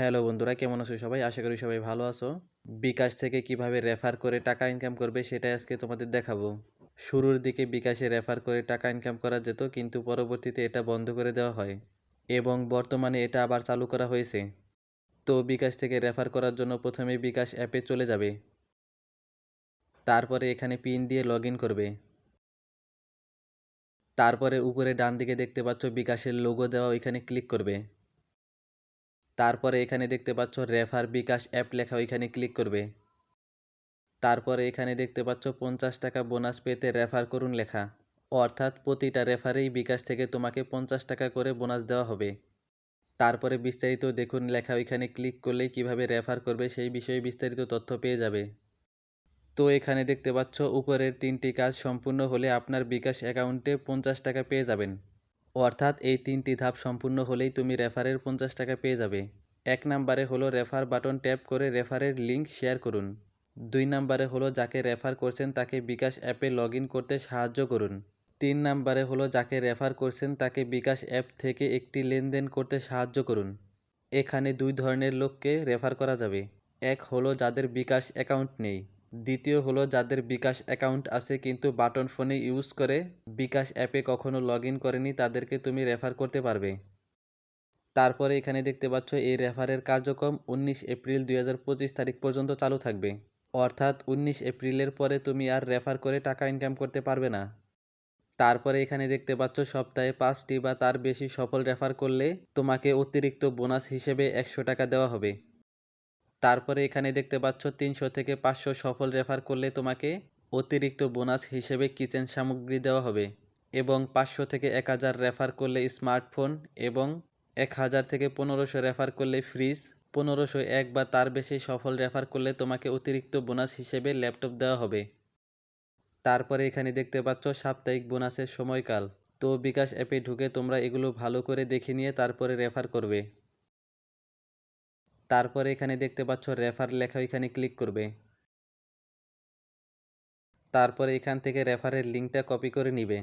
Hello বন্ধুরা, কেমন আছো সবাই? আশা করি সবাই ভালো আছো। বিকাশ থেকে কীভাবে রেফার করে টাকা ইনকাম করবে সেটা আজকে তোমাদের দেখাবো। শুরুর দিকে বিকাশে রেফার করে টাকা ইনকাম করা যেত, কিন্তু পরবর্তীতে এটা বন্ধ করে দেওয়া হয় এবং বর্তমানে এটা আবার চালু করা হয়েছে। তো বিকাশ থেকে রেফার করার জন্য প্রথমে বিকাশ অ্যাপে চলে যাবে। তারপরে এখানে পিন দিয়ে লগ করবে। তারপরে উপরে ডান দিকে দেখতে পাচ্ছ বিকাশের লোগো দেওয়া, ওইখানে ক্লিক করবে। তারপরে এখানে দেখতে পাচ্ছ রেফার বিকাশ অ্যাপ লেখা ওইখানে ক্লিক করবে। তারপরে এখানে দেখতে পাচ্ছ পঞ্চাশ টাকা বোনাস পেতে রেফার করুন লেখা। অর্থাৎ প্রতিটা রেফারেই বিকাশ থেকে তোমাকে পঞ্চাশ টাকা করে বোনাস দেওয়া হবে। তারপরে বিস্তারিত দেখুন লেখা ওইখানে ক্লিক করলেই কীভাবে রেফার করবে সেই বিষয়ে বিস্তারিত তথ্য পেয়ে যাবে। তো এখানে দেখতে পাচ্ছ উপরের তিনটি কাজ সম্পূর্ণ হলে আপনার বিকাশ অ্যাকাউন্টে পঞ্চাশ টাকা পেয়ে যাবেন। অর্থাৎ এই তিনটি ধাপ সম্পূর্ণ হলেই তুমি রেফারের পঞ্চাশ টাকা পেয়ে যাবে। এক নম্বরে হলো রেফার বাটন ট্যাপ করে রেফারের লিঙ্ক শেয়ার করুন। দুই নম্বরে হলো যাকে রেফার করছেন তাকে বিকাশ অ্যাপে লগ করতে সাহায্য করুন। তিন নম্বরে হলো যাকে রেফার করছেন তাকে বিকাশ অ্যাপ থেকে একটি লেনদেন করতে সাহায্য করুন। এখানে দুই ধরনের লোককে রেফার করা যাবে। এক হলো যাদের বিকাশ অ্যাকাউন্ট নেই। দ্বিতীয় হলো যাদের বিকাশ অ্যাকাউন্ট আছে কিন্তু বাটন ফোনে ইউজ করে বিকাশ অ্যাপে কখনো লগ করেনি তাদেরকে তুমি রেফার করতে পারবে। তারপরে এখানে দেখতে পাচ্ছ এই রেফারের কার্যক্রম উনিশ এপ্রিল দুই হাজার পঁচিশ তারিখ পর্যন্ত চালু থাকবে। অর্থাৎ উনিশ এপ্রিলের পরে তুমি আর রেফার করে টাকা ইনকাম করতে পারবে না। তারপরে এখানে দেখতে পাচ্ছ সপ্তাহে পাঁচটি বা তার বেশি সফল রেফার করলে তোমাকে অতিরিক্ত বোনাস হিসেবে একশো টাকা দেওয়া হবে। তারপরে এখানে দেখতে পাচ্ছ তিনশো থেকে পাঁচশো সফল রেফার করলে তোমাকে অতিরিক্ত বোনাস হিসেবে কিচেন সামগ্রী দেওয়া হবে এবং পাঁচশো থেকে এক হাজার রেফার করলে স্মার্টফোন এবং এক হাজার থেকে পনেরোশো রেফার করলে ফ্রিজ, পনেরোশো এক বা তার বেশি সফল রেফার করলে তোমাকে অতিরিক্ত বোনাস হিসেবে ল্যাপটপ দেওয়া হবে। তারপরে এখানে দেখতে পাচ্ছ সাপ্তাহিক বোনাসের সময়কাল। তো বিকাশ অ্যাপে ঢুকে তোমরা এগুলো ভালো করে দেখে নিয়ে তারপরে রেফার করবে। তারপরে এখানে দেখতে পাচ্ছ রেফার লেখা এখানে ক্লিক করবে। তারপরে এখান থেকে রেফারের লিঙ্কটা কপি করে নিবে।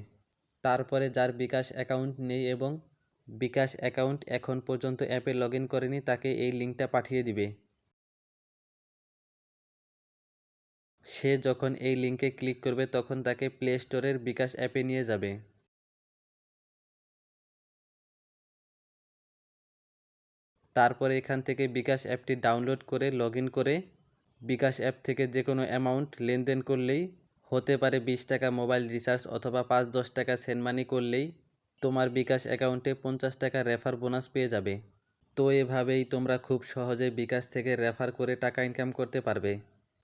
তারপরে যার বিকাশ অ্যাকাউন্ট নেই এবং বিকাশ অ্যাকাউন্ট এখন পর্যন্ত অ্যাপে লগ ইন করেনি, তাকে এই লিঙ্কটা পাঠিয়ে দিবে। সে যখন এই লিঙ্কে ক্লিক করবে, তখন তাকে প্লে স্টোরের বিকাশ অ্যাপে নিয়ে যাবে। তারপরে এখান থেকে বিকাশ অ্যাপটি ডাউনলোড করে লগ করে বিকাশ অ্যাপ থেকে যে কোনো অ্যামাউন্ট লেনদেন করলেই হতে পারে বিশ টাকা মোবাইল রিচার্জ অথবা পাঁচ দশ টাকা সেন্ড মানি করলেই তোমার বিকাশ অ্যাকাউন্টে পঞ্চাশ টাকা রেফার বোনাস পেয়ে যাবে। তো এভাবেই তোমরা খুব সহজে বিকাশ থেকে রেফার করে টাকা ইনকাম করতে পারবে।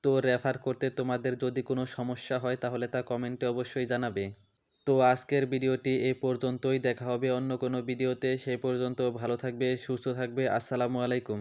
তো রেফার করতে তোমাদের যদি কোনো সমস্যা হয় তাহলে তা কমেন্টে অবশ্যই জানাবে। তো আজকের ভিডিওটি এ পর্যন্তই। দেখা হবে অন্য কোনো ভিডিওতে। সেই পর্যন্ত ভালো থাকবে, সুস্থ থাকবে। আসসালামু আলাইকুম।